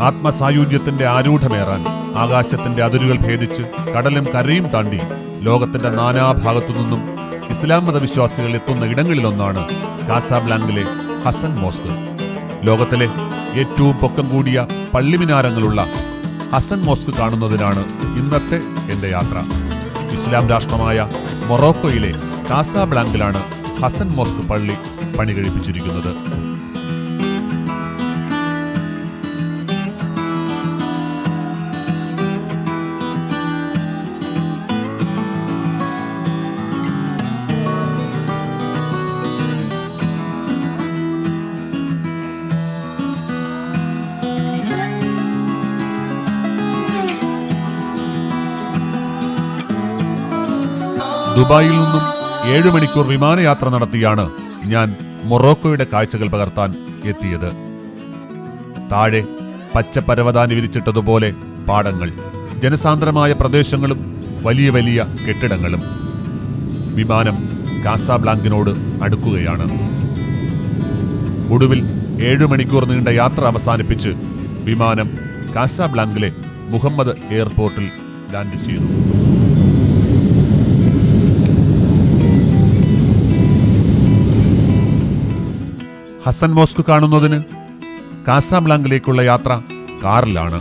ആത്മസായുജ്യത്തിന്റെ ആരൂഢമേറാൻ ആകാശത്തിന്റെ അതിരുകൾ ഭേദിച്ച് കടലും കരയും താണ്ടി ലോകത്തിന്റെ നാനാഭാഗത്തു നിന്നും ഇസ്ലാം മതവിശ്വാസികൾ എത്തുന്ന ഇടങ്ങളിലൊന്നാണ് കാസാബ്ലാങ്കിലെ ഹസൻ മോസ്ക്. ലോകത്തിലെ ഏറ്റവും പൊക്കം കൂടിയ പള്ളിമിനാരങ്ങളുള്ള ഹസൻ മോസ്ക് കാണുന്നതിനാണ് ഇന്നത്തെ എന്റെ യാത്ര. ഇസ്ലാം രാഷ്ട്രമായ മൊറോക്കോയിലെ കാസാബ്ലാങ്കിലാണ് ഹസൻ മോസ്ക് പള്ളി പണി കഴിപ്പിച്ചിരിക്കുന്നത് ദുബായിൽ നിന്നും ഏഴ് മണിക്കൂർ വിമാനയാത്ര നടത്തിയാണ് ഞാൻ മൊറോക്കോയുടെ കാഴ്ചകൾ പകർത്താൻ എത്തിയത്. താഴെ പച്ചപ്പരവതാനി വിരിച്ചിട്ടതുപോലെ പാടങ്ങൾ ജനസാന്ദ്രമായ പ്രദേശങ്ങളും വലിയ വലിയ കെട്ടിടങ്ങളും. വിമാനം കാസാബ്ലാങ്കിനോട് അടുക്കുകയാണ്. ഒടുവിൽ ഏഴു മണിക്കൂർ നീണ്ട യാത്ര അവസാനിപ്പിച്ച് വിമാനം കാസാബ്ലാങ്കിലെ മുഹമ്മദ് എയർപോർട്ടിൽ ലാൻഡ് ചെയ്തു. ഹസൻ മോസ്ക് കാണുന്നതിന് കാസാബ്ലാങ്കിലേക്കുള്ള യാത്ര കാറിലാണ്.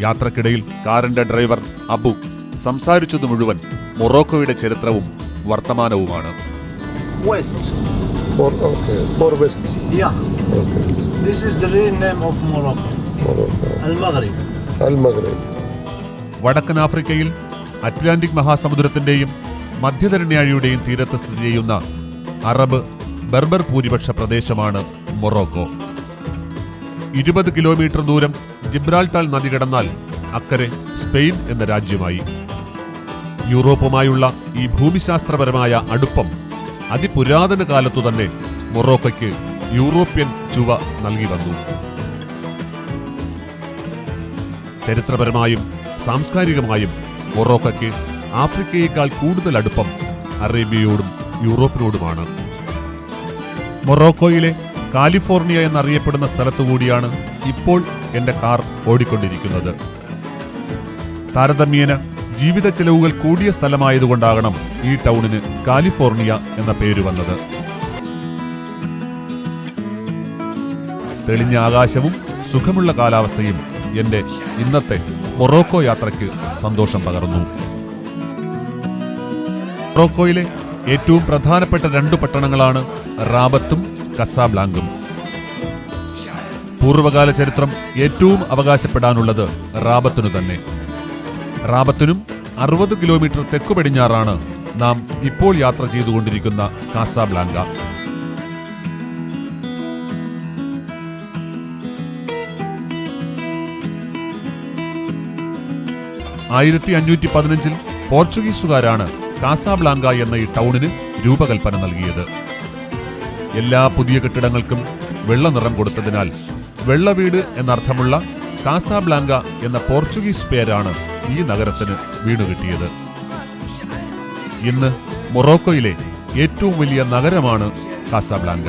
യാത്രക്കിടയിൽ കാറിന്റെ ഡ്രൈവർ അബു സംസാരിച്ചത് മുഴുവൻ മൊറോക്കോയുടെ ചരിത്രവും വർത്തമാനവുമാണ്. വടക്കൻ ആഫ്രിക്കയിൽ അറ്റ്ലാന്റിക് മഹാസമുദ്രത്തിന്റെയും മധ്യതരണ്യാഴിയുടെയും തീരത്ത് സ്ഥിതി ചെയ്യുന്ന അറബ് ബർബർ ഭൂരിപക്ഷ പ്രദേശമാണ് മൊറോക്കോ. ഇരുപത് കിലോമീറ്റർ ദൂരം ജിബ്രാൾട്ടാൾ നദി കടന്നാൽ അക്കരെ സ്പെയിൻ എന്ന രാജ്യമായി. യൂറോപ്പുമായുള്ള ഈ ഭൂമിശാസ്ത്രപരമായ അടുപ്പം അതിപുരാതന കാലത്തു തന്നെ മൊറോക്കയ്ക്ക് യൂറോപ്യൻ ചുവ നൽകി വന്നു. ചരിത്രപരമായും സാംസ്കാരികമായും മൊറോക്കയ്ക്ക് ആഫ്രിക്കയേക്കാൾ കൂടുതൽ അടുപ്പം അറേബ്യയോടും യൂറോപ്പിനോടുമാണ്. മൊറോക്കോയിലെ കാലിഫോർണിയ എന്നറിയപ്പെടുന്ന സ്ഥലത്തുകൂടിയാണ് ഇപ്പോൾ എന്റെ കാർ ഓടിക്കൊണ്ടിരിക്കുന്നത്. താരതമ്യേന ജീവിത ചെലവുകൾ കൂടിയ സ്ഥലമായതുകൊണ്ടാകണം ഈ ടൗണിന് കാലിഫോർണിയ എന്ന പേര് വന്നത്. തെളിഞ്ഞ ആകാശവും സുഖമുള്ള കാലാവസ്ഥയും എന്റെ ഇന്നത്തെ മൊറോക്കോ യാത്രയ്ക്ക് സന്തോഷം പകർന്നു. മൊറോക്കോയിലെ ഏറ്റവും പ്രധാനപ്പെട്ട രണ്ടു പട്ടണങ്ങളാണ് റാബത്തും കസാബ്ലാങ്കും. പൂർവകാല ചരിത്രം ഏറ്റവും അവകാശപ്പെടാനുള്ളത് റാബത്തിനു തന്നെ. റാബത്തിനും അറുപത് കിലോമീറ്റർ തെക്കു പടിഞ്ഞാറാണ് നാം ഇപ്പോൾ യാത്ര ചെയ്തുകൊണ്ടിരിക്കുന്ന കാസാബ്ലാങ്ക. ആയിരത്തി അഞ്ഞൂറ്റി പതിനഞ്ചിൽ പോർച്ചുഗീസുകാരാണ് കാസാബ്ലാങ്ക എന്ന ഈ ടൗണിന് രൂപകൽപ്പന നൽകിയത്. എല്ലാ പുതിയ കെട്ടിടങ്ങൾക്കും വെള്ള നിറം കൊടുത്തതിനാൽ വെള്ളവീട് എന്നർത്ഥമുള്ള കാസാബ്ലാങ്ക എന്ന പോർച്ചുഗീസ് പേരാണ് ഈ നഗരത്തിന് വീണുകിട്ടിയത് ഇന്ന് മൊറോക്കോയിലെ ഏറ്റവും വലിയ നഗരമാണ് കാസാബ്ലാങ്ക.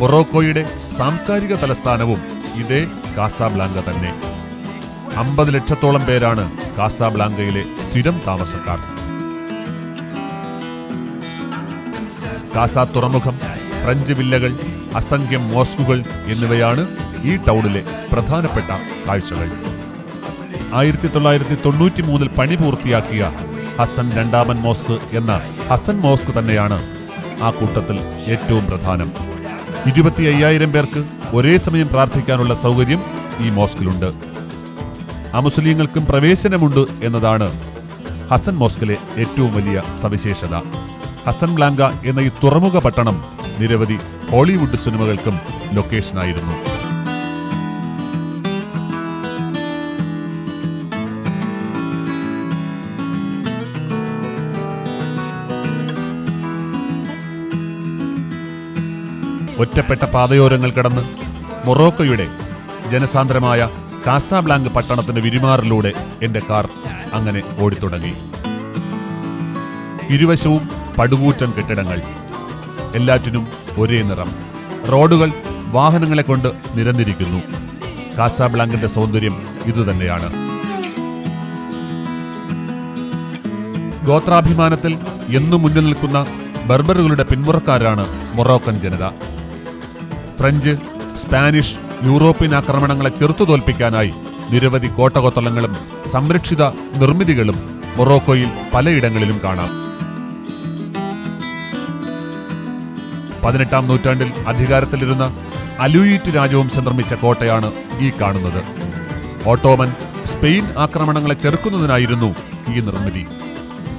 മൊറോക്കോയുടെ സാംസ്കാരിക തലസ്ഥാനവും ഇതേ കാസാബ്ലാങ്ക തന്നെ. അമ്പത് ലക്ഷത്തോളം പേരാണ് കാസാബ്ലാങ്കയിലെ സ്ഥിരം താമസക്കാർ. കാസ തുറമുഖം ഫ്രഞ്ച് വില്ലകൾ അസംഖ്യം മോസ്കുകൾ എന്നിവയാണ് ഈ ടൗണിലെ പ്രധാനപ്പെട്ട കാഴ്ചകൾ. ആയിരത്തി തൊള്ളായിരത്തി തൊണ്ണൂറ്റി മൂന്നിൽ പണി പൂർത്തിയാക്കിയ ഹസൻ രണ്ടാമൻ മോസ്ക് എന്ന ഹസൻ മോസ്ക് തന്നെയാണ് ആ കൂട്ടത്തിൽ ഏറ്റവും പ്രധാനം. ഇരുപത്തി അയ്യായിരം പേർക്ക് ഒരേ സമയം പ്രാർത്ഥിക്കാനുള്ള സൗകര്യം ഈ മോസ്കിലുണ്ട്. അമുസ്ലിങ്ങൾക്കും പ്രവേശനമുണ്ട് എന്നതാണ് ഹസൻ മോസ്കിലെ ഏറ്റവും വലിയ സവിശേഷത. ഹസൻ ബ്ലാങ്ക എന്ന ഈ തുറമുഖ പട്ടണം നിരവധി ഹോളിവുഡ് സിനിമകൾക്കും ലൊക്കേഷനായിരുന്നു ഒറ്റപ്പെട്ട പാതയോരങ്ങൾ കടന്ന് മൊറോക്കോയുടെ ജനസാന്ദ്രമായ കാസാബ്ലാങ്ക് പട്ടണത്തിന്റെ വിരിമാറിലൂടെ എന്റെ കാർ അങ്ങനെ ഓടിത്തുടങ്ങി. ഇരുവശവും പടുകൂറ്റൻ കെട്ടിടങ്ങൾ. എല്ലാറ്റിനും ഒരേ നിറം. റോഡുകൾ വാഹനങ്ങളെ കൊണ്ട് നിരന്നിരിക്കുന്നു. കാസാബ്ലാങ്കിന്റെ സൗന്ദര്യം ഇതുതന്നെയാണ്. ഗോത്രാഭിമാനത്തിൽ എന്നും മുന്നിൽ നിൽക്കുന്ന ബർബറുകളുടെ പിന്മുറക്കാരാണ് മൊറോക്കൻ ജനത. ഫ്രഞ്ച് സ്പാനിഷ് യൂറോപ്യൻ ആക്രമണങ്ങളെ ചെറുത്തു തോൽപ്പിക്കാനായി നിരവധി കോട്ടകൊത്തളങ്ങളും സംരക്ഷിത നിർമ്മിതികളും മൊറോക്കോയിൽ പലയിടങ്ങളിലും കാണാം. പതിനെട്ടാം നൂറ്റാണ്ടിൽ അധികാരത്തിലിരുന്ന അലൂയിറ്റ് രാജവംശം നിർമ്മിച്ച കോട്ടയാണ് ഈ കാണുന്നത്. ഓട്ടോമൻ സ്പെയിൻ ആക്രമണങ്ങളെ ചെറുക്കുന്നതിനായിരുന്നു ഈ നിർമ്മിതി.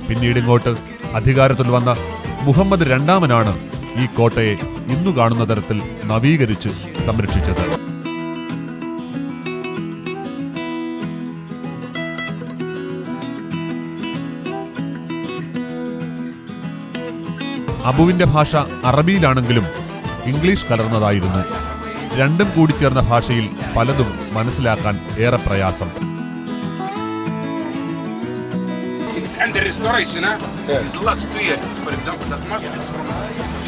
പിന്നീട് ഇങ്ങോട്ട് അധികാരത്തിൽ വന്ന മുഹമ്മദ് രണ്ടാമനാണ് ഈ കോട്ടയെ ഇന്നു കാണുന്ന തരത്തിൽ നവീകരിച്ച് സംരക്ഷിച്ചത്. അബുവിന്റെ ഭാഷ അറബിയിലാണെങ്കിലും ഇംഗ്ലീഷ് കലർന്നതായിരുന്നു രണ്ടും കൂടി ചേർന്ന ഭാഷയിൽ പലതും മനസ്സിലാക്കാൻ ഏറെ പ്രയാസം It's under restoration, huh? It's the last two years. For example, that mosque is from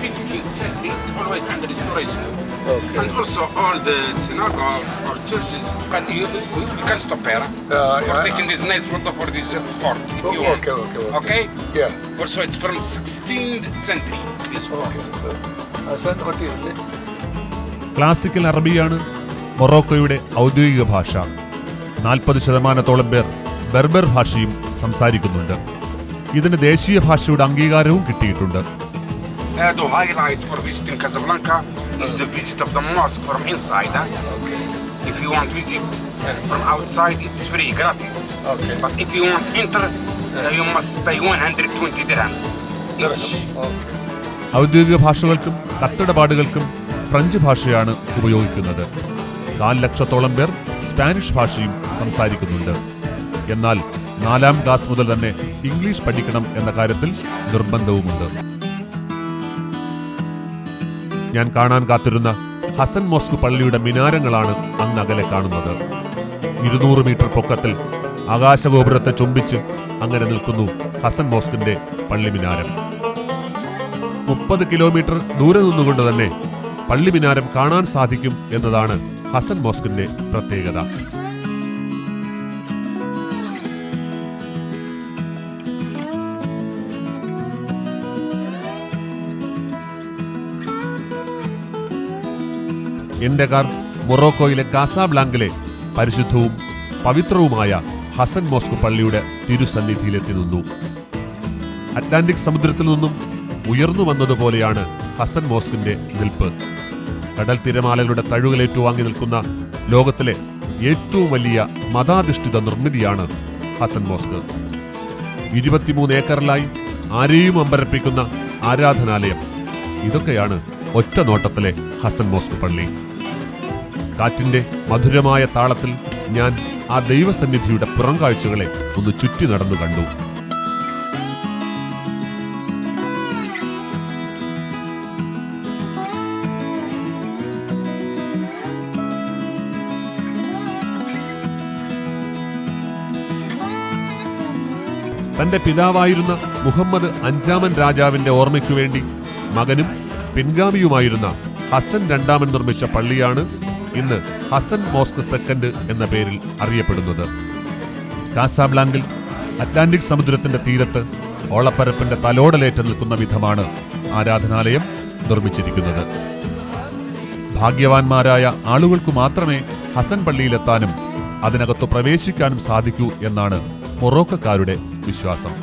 15th century. It's always under restoration. Okay. And also all the synagogues or churches. But you, we, we can stop here uh, for yeah. taking this nice photo for this uh, fort, if okay, you want. okay, okay, okay. Okay? Yeah. Also, it's from 16th century. This fort. Hassan, what is it? Classical അറബിയാണ് മൊറോക്കോയുടെ ഔദ്യോഗിക ഭാഷ നാൽപ്പത് ശതമാനത്തോളം പേർ Berber ഭാഷയും സംസാരിക്കുന്നുണ്ട് ഇതിന് ദേശീയ ഭാഷയുടെ അംഗീകാരവും കിട്ടിയിട്ടുണ്ട് Uh, the highlight for visiting Casablanca is the visit of the mosque from inside. Huh? Okay. If you want visit from outside, it's free, gratis. Okay. But if you want enter, uh, you must pay 120 dirhams each. Okay. ഔദ്യോഗിക ഭാഷകൾക്കും കത്തിടപാടുകൾക്കും French ഭാഷയാണ് ഉപയോഗിക്കുന്നത് നാല് ലക്ഷത്തോളം പേർ Spanish ഭാഷയും സംസാരിക്കുന്നുണ്ട് എന്നാൽ നാലാം ക്ലാസ് മുതൽ തന്നെ ഇംഗ്ലീഷ് പഠിക്കണം എന്ന കാര്യത്തിൽ നിർബന്ധവുമുണ്ട് ഞാൻ കാണാൻ കാത്തിരുന്ന ഹസൻ മോസ്ക് പള്ളിയുടെ മിനാരങ്ങളാണ് അന്ന് അകലെ കാണുന്നത്. ഇരുന്നൂറ് മീറ്റർ പൊക്കത്തിൽ ആകാശഗോപുരത്തെ ചുംബിച്ച് അങ്ങനെ നിൽക്കുന്നു ഹസൻ മോസ്കിന്റെ പള്ളി മിനാരം. മുപ്പത് കിലോമീറ്റർ ദൂരെ നിന്നുകൊണ്ട് തന്നെ പള്ളി മിനാരം കാണാൻ സാധിക്കും എന്നതാണ് ഹസൻ മോസ്കിന്റെ പ്രത്യേകത. എന്റെ കാർ മൊറോക്കോയിലെ കാസാബ്ലാങ്കിലെ പരിശുദ്ധവും പവിത്രവുമായ ഹസൻ മോസ്ക് പള്ളിയുടെ തിരുസന്നിധിയിലെത്തി നിന്നു. അറ്റ്ലാന്റിക് സമുദ്രത്തിൽ നിന്നും ഉയർന്നു വന്നതുപോലെയാണ് ഹസൻ മോസ്കിന്റെ നിൽപ്പ്. കടൽ തിരമാലകളുടെ തഴുകലേറ്റുവാങ്ങി നിൽക്കുന്ന ലോകത്തിലെ ഏറ്റവും വലിയ മതാധിഷ്ഠിത നിർമ്മിതിയാണ് ഹസൻ മോസ്ക്. ഇരുപത്തിമൂന്ന് ഏക്കറിലായി ആരെയും അമ്പരപ്പിക്കുന്ന ആരാധനാലയം. ഇതൊക്കെയാണ് ഒറ്റ നോട്ടത്തിലെ ഹസൻ മോസ്ക് പള്ളി. കാറ്റിന്റെ മധുരമായ താളത്തിൽ ഞാൻ ആ ദൈവസന്നിധിയുടെ പുറംകാഴ്ചകളെ ഒന്ന് ചുറ്റി നടന്നു കണ്ടു. തന്റെ പിതാവായിരുന്ന മുഹമ്മദ് അഞ്ചാമൻ രാജാവിന്റെ ഓർമ്മയ്ക്കു വേണ്ടി മകനും പിൻഗാമിയുമായിരുന്ന ഹസൻ രണ്ടാമൻ നിർമ്മിച്ച പള്ളിയാണ് ഇന്ന് ഹസൻ മോസ്ക് സെക്കൻഡ് എന്ന പേരിൽ അറിയപ്പെടുന്നത്. കാസാബ്ലാങ്കിൽ അറ്റ്ലാന്റിക് സമുദ്രത്തിന്റെ തീരത്ത് ഓളപ്പരപ്പിന്റെ തലോടലേറ്റ് നിൽക്കുന്ന വിധമാണ് ആരാധനാലയം നിർമ്മിച്ചിരിക്കുന്നത്. ഭാഗ്യവാന്മാരായ ആളുകൾക്ക് മാത്രമേ ഹസൻ പള്ളിയിലെത്താനും അതിനകത്ത് പ്രവേശിക്കാനും സാധിക്കൂ എന്നാണ് മൊറോക്കക്കാരുടെ വിശ്വാസം.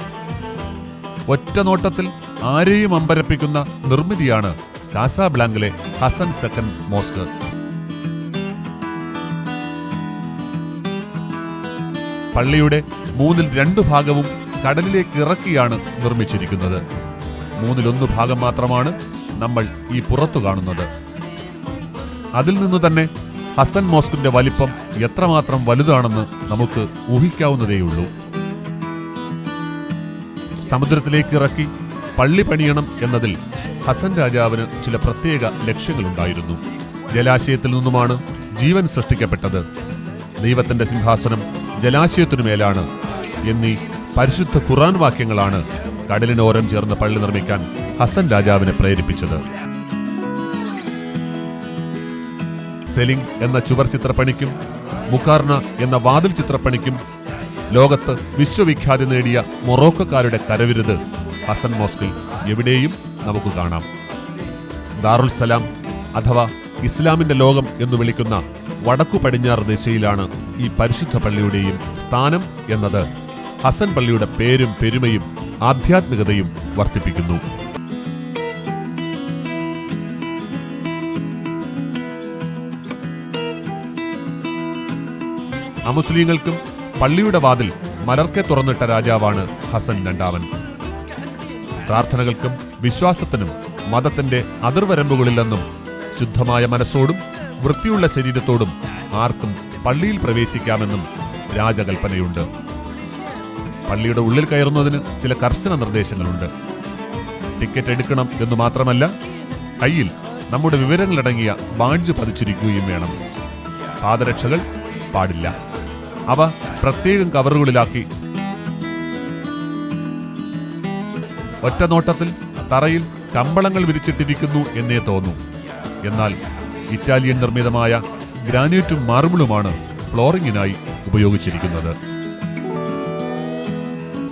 ഒറ്റ നോട്ടത്തിൽ ആരെയും അമ്പരപ്പിക്കുന്ന നിർമ്മിതിയാണ് കാസാബ്ലാങ്കിലെ ഹസൻ സെക്കൻഡ് മോസ്ക്. പള്ളിയുടെ മൂന്നിൽ രണ്ടു ഭാഗവും കടലിലേക്ക് ഇറക്കിയാണ് നിർമ്മിച്ചിരിക്കുന്നത്. മൂന്നിലൊന്ന് ഭാഗം മാത്രമാണ് നമ്മൾ ഈ പുറത്തു കാണുന്നത്. അതിൽ നിന്ന് തന്നെ ഹസൻ മോസ്കിന്റെ വലിപ്പം എത്രമാത്രം വലുതാണെന്ന് നമുക്ക് ഊഹിക്കാവുന്നതേയുള്ളൂ. സമുദ്രത്തിലേക്ക് ഇറക്കി പള്ളി പണിയണം എന്നതിൽ ഹസൻ രാജാവിന് ചില പ്രത്യേക ലക്ഷ്യങ്ങളുണ്ടായിരുന്നു. ജലാശയത്തിൽ നിന്നുമാണ് ജീവൻ സൃഷ്ടിക്കപ്പെട്ടത്. ദൈവത്തിന്റെ സിംഹാസനം ജലാശയത്തിനുമേലാണ് എന്നീ പരിശുദ്ധ ഖുറാൻ വാക്യങ്ങളാണ് കടലിനോരം ചേർന്ന് പള്ളി നിർമ്മിക്കാൻ ഹസൻ രാജാവിനെ പ്രേരിപ്പിച്ചത്. സെലിംഗ് എന്ന ചുവർ ചിത്രപ്പണിക്കും മുക്കാർണ എന്ന വാതിൽ ചിത്രപ്പണിക്കും ലോകത്ത് വിശ്വവിഖ്യാതി നേടിയ മൊറോക്കക്കാരുടെ കരവിരുത് ഹസൻ മോസ്കിൽ എവിടെയും നമുക്ക് കാണാം. ദാറുൽ സലാം അഥവാ ഇസ്ലാമിന്റെ ലോകം എന്ന് വിളിക്കുന്ന വടക്കു പടിഞ്ഞാറ് ദിശയിലാണ് ഈ പരിശുദ്ധ പള്ളിയുടെയും സ്ഥാനം എന്നത്. ഹസൻ പള്ളിയുടെ പേരും പെരുമയും ആധ്യാത്മികതയും വർദ്ധിപ്പിക്കുന്നു. അമുസ്ലിങ്ങൾക്കും പള്ളിയുടെ വാതിൽ മലർക്കെ തുറന്നിട്ട രാജാവാണ് ഹസൻ രണ്ടാമൻ. പ്രാർത്ഥനകൾക്കും വിശ്വാസത്തിനും മതത്തിന്റെ അതിർവരമ്പുകളില്ലെന്നും ശുദ്ധമായ മനസ്സോടും വൃത്തിയുള്ള ശരീരത്തോടും ആർക്കും പള്ളിയിൽ പ്രവേശിക്കാമെന്നും രാജകൽപ്പനയുണ്ട്. പള്ളിയുടെ ഉള്ളിൽ കയറുന്നതിന് ചില കർശന നിർദ്ദേശങ്ങളുണ്ട്. ടിക്കറ്റ് എടുക്കണം എന്ന് മാത്രമല്ല കയ്യിൽ നമ്മുടെ വിവരങ്ങളടങ്ങിയ ബാഡ്ജ് പതിച്ചിരിക്കുകയും വേണം. പാദരക്ഷകൾ പാടില്ല. അവ പ്രത്യേകം കവറുകളിലാക്കി ഒറ്റനോട്ടത്തിൽ തറയിൽ കമ്പളങ്ങൾ വിരിച്ചിട്ടിരിക്കുന്നു എന്നേ തോന്നൂ. എന്നാൽ ഇറ്റാലിയൻ നിർമ്മിതമായ ഗ്രാനൈറ്റും മാർബിളുമാണ് ഫ്ലോറിംഗിനായി ഉപയോഗിച്ചിരിക്കുന്നത്.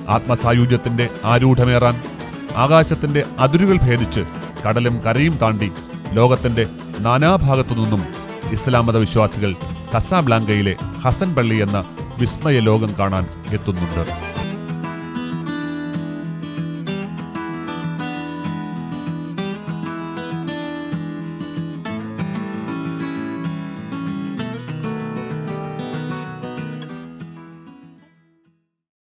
ആത്മസായുജ്യത്തിന്റെ ആരൂഢമേറാൻ ആകാശത്തിന്റെ അതിരുകൾ ഭേദിച്ച് കടലും കരയും താണ്ടി ലോകത്തിന്റെ നാനാഭാഗത്തു നിന്നും ഇസ്ലാം മത വിശ്വാസികൾ കസാബ്ലാങ്കയിലെ ഹസൻ പള്ളി എന്ന വിസ്മയ ലോകം കാണാൻ എത്തുന്നുണ്ട്.